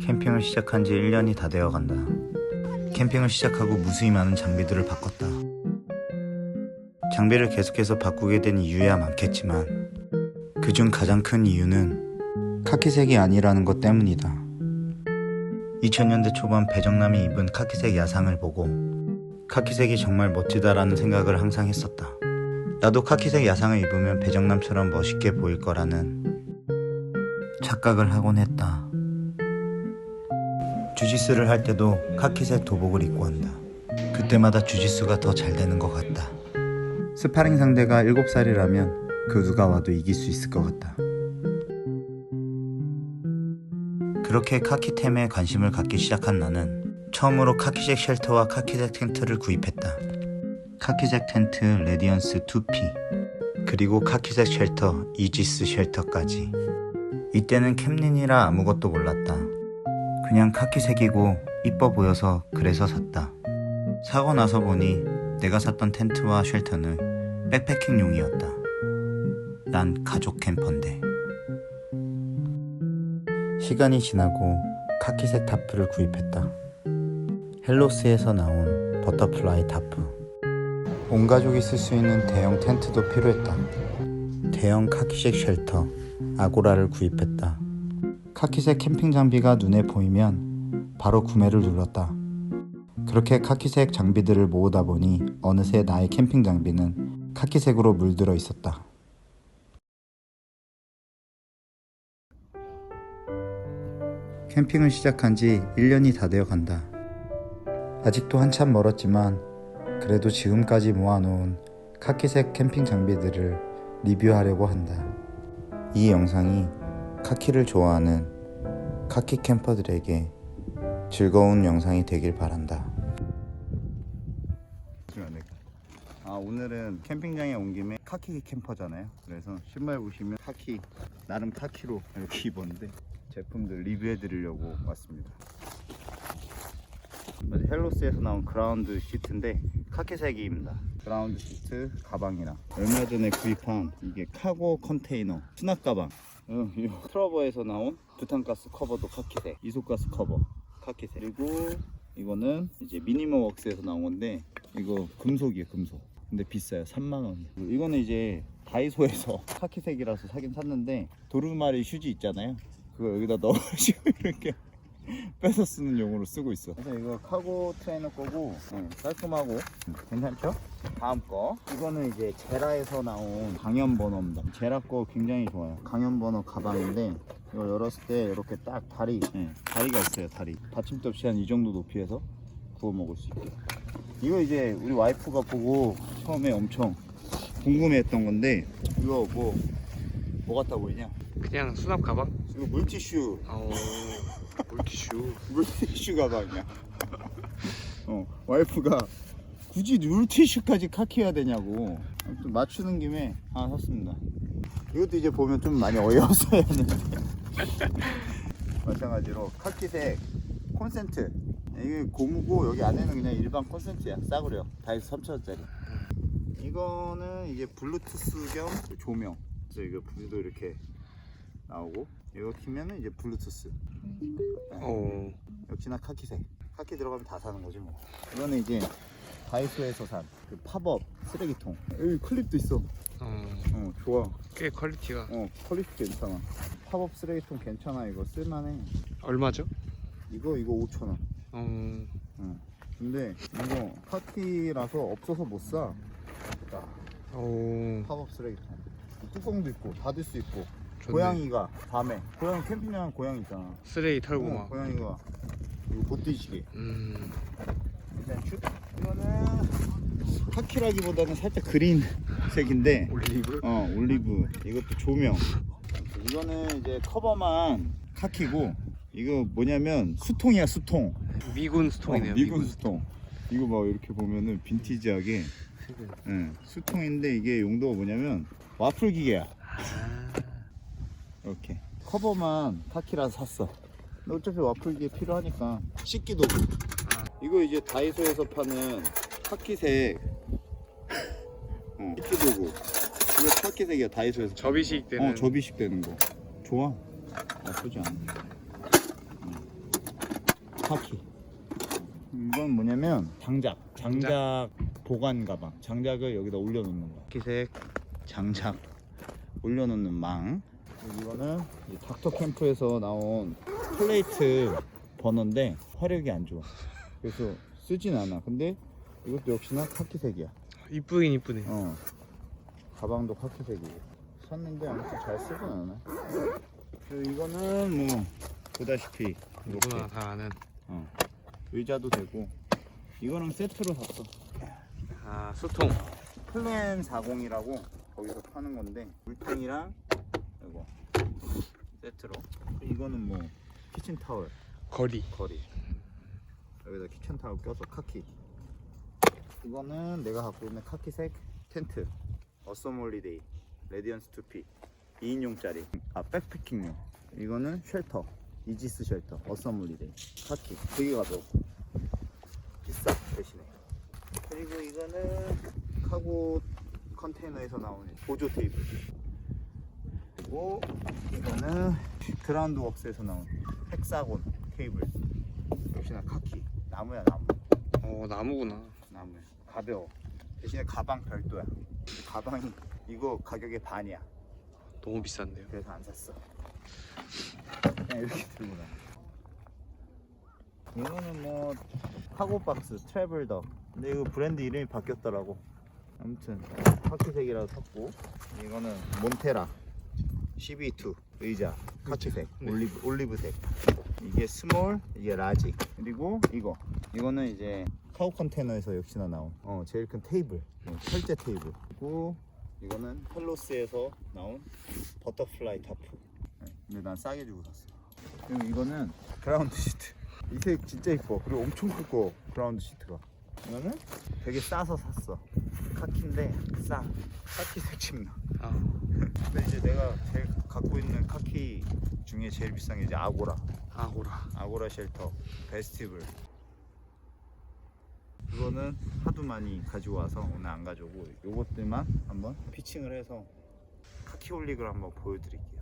캠핑을 시작한 지 1년이 다 되어 간다. 캠핑을 시작하고 무수히 많은 장비들을 바꿨다. 장비를 계속해서 바꾸게 된 이유야 많겠지만 그중 가장 큰 이유는 카키색이 아니라는 것 때문이다. 2000년대 초반 배정남이 입은 카키색 야상을 보고 카키색이 정말 멋지다라는 생각을 항상 했었다. 나도 카키색 야상을 입으면 배정남처럼 멋있게 보일 거라는 착각을 하곤 했다. 주짓수를 할 때도 카키색 도복을 입고 한다. 그때마다 주짓수가 더 잘 되는 것 같다. 스파링 상대가 7살이라면 그 누가 와도 이길 수 있을 것 같다. 그렇게 카키템에 관심을 갖기 시작한 나는 처음으로 카키색 쉘터와 카키색 텐트를 구입했다. 카키색 텐트 레디언스 2P 그리고 카키색 쉘터 이지스 쉘터까지 이때는 캠린이라 아무것도 몰랐다. 그냥 카키색이고 이뻐 보여서 그래서 샀다. 사고 나서 보니 내가 샀던 텐트와 쉘터는 백패킹용이었다. 난 가족 캠퍼인데. 시간이 지나고 카키색 타프를 구입했다. 헬로스에서 나온 버터플라이 타프. 온 가족이 쓸 수 있는 대형 텐트도 필요했다. 대형 카키색 쉘터 아고라를 구입했다. 카키색 캠핑 장비가 눈에 보이면 바로 구매를 눌렀다. 그렇게 카키색 장비들을 모으다 보니 어느새 나의 캠핑 장비는 카키색으로 물들어 있었다. 캠핑을 시작한 지 1년이 다 되어 간다. 아직도 한참 멀었지만 그래도 지금까지 모아놓은 카키색 캠핑 장비들을 리뷰하려고 한다. 이 영상이 카키를 좋아하는 카키 캠퍼들에게 즐거운 영상이 되길 바란다. 아 오늘은 캠핑장에 온 김에 카키 캠퍼잖아요. 그래서 신발 보시면 카키 나름 카키로 이렇게 입었는데 제품들 리뷰해 드리려고 왔습니다. 헬로스에서 나온 그라운드 시트인데 카키색입니다. 그라운드 시트 가방이랑 얼마 전에 구입한 이게 카고 컨테이너 수납 가방. 어, 이 트러버에서 나온 부탄가스 커버도 카키색, 이소가스 커버 카키색. 그리고 이거는 이제 미니머 웍스에서 나온 건데 이거 금속이에요, 금속. 근데 비싸요, 3만 원. 이거는 이제 다이소에서 카키색이라서 사긴 샀는데 도르마리 휴지 있잖아요. 그거 여기다 넣어가지고 이렇게 빼서 쓰는 용으로 쓰고 있어. 그래서 이거 카고 트레이너 거고 응, 깔끔하고 응, 괜찮죠? 다음 거 이거는 이제 제라에서 나온 강연 버너입니다. 제라 거 굉장히 좋아요. 강연 버너 가방인데 이걸 열었을 때 이렇게 딱 다리 예, 다리가 있어요. 다리 받침대 없이 한이 정도 높이에서 구워 먹을 수 있게. 이거 이제 우리 와이프가 보고 처음에 엄청 궁금해했던 건데 이거 뭐 뭐 같아 보이냐? 그냥 수납 가방? 이거 물티슈 어 물티슈 물티슈 가방이야. 어, 와이프가 굳이 물티슈까지 카키해야 되냐고. 아무튼 맞추는 김에 하나 샀습니다. 이것도 이제 보면 좀 많이 어이없어야 하는데. 마찬가지로 카키색 콘센트. 이게 고무고 여기 안에는 그냥 일반 콘센트야. 싸구려. 다이소 3,000원짜리. 이거는 이게 블루투스 겸 조명. 그래서 이거 불도 이렇게 나오고 이거 키면은 이제 블루투스. 어 역시나 카키색. 카키 들어가면 다 사는 거지 뭐. 이거는 이제 다이소에서 산그 팝업 쓰레기통. 여기 클립도 있어. 어, 어 좋아. 꽤 퀄리티가 어 퀄리티 괜찮아. 팝업 쓰레기통 괜찮아. 이거 쓸만해. 얼마죠? 이거 이거 5천 원. 어 어. 근데 이거 카키라서 없어서 못 사. 자, 어, 팝업 쓰레기통. 뚜껑도 있고 닫을 수 있고. 좋네. 고양이가 밤에. 고양이 캠핑장 은 고양이 있잖아. 쓰레기 털고 어, 막. 고양이가 이거 못 뒤지게. 음, 일단 슛 이거는 카키라기보다는 살짝 그린 색인데 올리브? 어 올리브. 이것도 조명. 이거는 이제 커버만 카키고 이거 뭐냐면 수통이야 수통. 미군 어, 스톤이네요 미군 수통. 이거 봐 이렇게 보면은 빈티지하게. 응, 수통인데 이게 용도가 뭐냐면 와플 기계야. 아, 이렇게 커버만 카키라서 샀어 근데 어차피 와플 기계 필요하니까 씻기도 아. 이거 이제 다이소에서 파는 카키색 어, 씻기 도구 이거 카키색이야 다이소에서 접이식 되는 어 접이식 되는 거 좋아 나쁘지 않아 응. 카키. 이건 뭐냐면 장작, 장작 보관 가방. 장작을 여기다 올려놓는 거. 카키색 장작 올려놓는 망. 이거는 이 닥터 캠프에서 나온 플레이트 버너인데 화력이 안 좋아. 그래서 쓰진 않아. 근데 이것도 역시나 카키색이야. 이쁘긴 이쁘네. 어. 가방도 카키색이고. 샀는데 아무튼 잘 쓰진 않아. 그리고 이거는 뭐 보다시피 이렇게 누구나 다 아는. 어. 의자도 되고 이거는 세트로 샀어. 아 수통. 플랜 40이라고 거기서 파는 건데 물탱이랑 세트로. 이거는 뭐 키친 타월 거리. 거리. 여기다 키친 타월 껴서 카키. 이거는 내가 갖고 있는 카키색 텐트. 어썸홀리데이 레디언스 2P 2인용짜리. 아 백패킹용. 이거는 쉘터. 이지스 쉘터. 어썸홀리데이 카키. 되게 가벼워. 비싸 대신에. 그리고 이거는 카고 컨테이너에서 나오는 보조 테이블. 그리고 이거는 그라운드 웍스에서 나온 헥사곤 테이블. 역시나 카키. 나무야 나무. 어 나무구나. 나무. 가벼워. 대신에 가방 별도야. 가방이 이거 가격의 반이야. 너무 비싼데요. 그래서 안 샀어. 그냥 이렇게 들고 나. 이거는 뭐 카고 박스 트래블 덕. 근데 이거 브랜드 이름이 바뀌었더라고. 아무튼 카키색이라고 샀고 이거는 몬테라 CB2 의자 카키색 네. 올리브 올리브색. 이게 스몰 이게 라지. 그리고 이거. 이거는 이제 카고 컨테이너에서 역시나 나온 어 제일 큰 테이블. 어, 철제 테이블. 그리고 이거는 펠로스에서 나온 버터플라이 타프. 네, 근데 난 싸게 주고 샀어. 그리고 이거는 그라운드 시트. 이 색 진짜 이뻐. 그리고 엄청 크고 그라운드 시트가. 이거는 되게 싸서 샀어. 카키인데 싸. 카키 색침나 아 근데 이제 내가 제일 갖고 있는 카키 중에 제일 비싼 게 이제 아고라. 아고라. 아고라 쉘터. 베스티블 이거는 하도 많이 가지고 와서 오늘 안 가져오고 요것들만 한번 피칭을 해서 카키 홀릭을 한번 보여드릴게요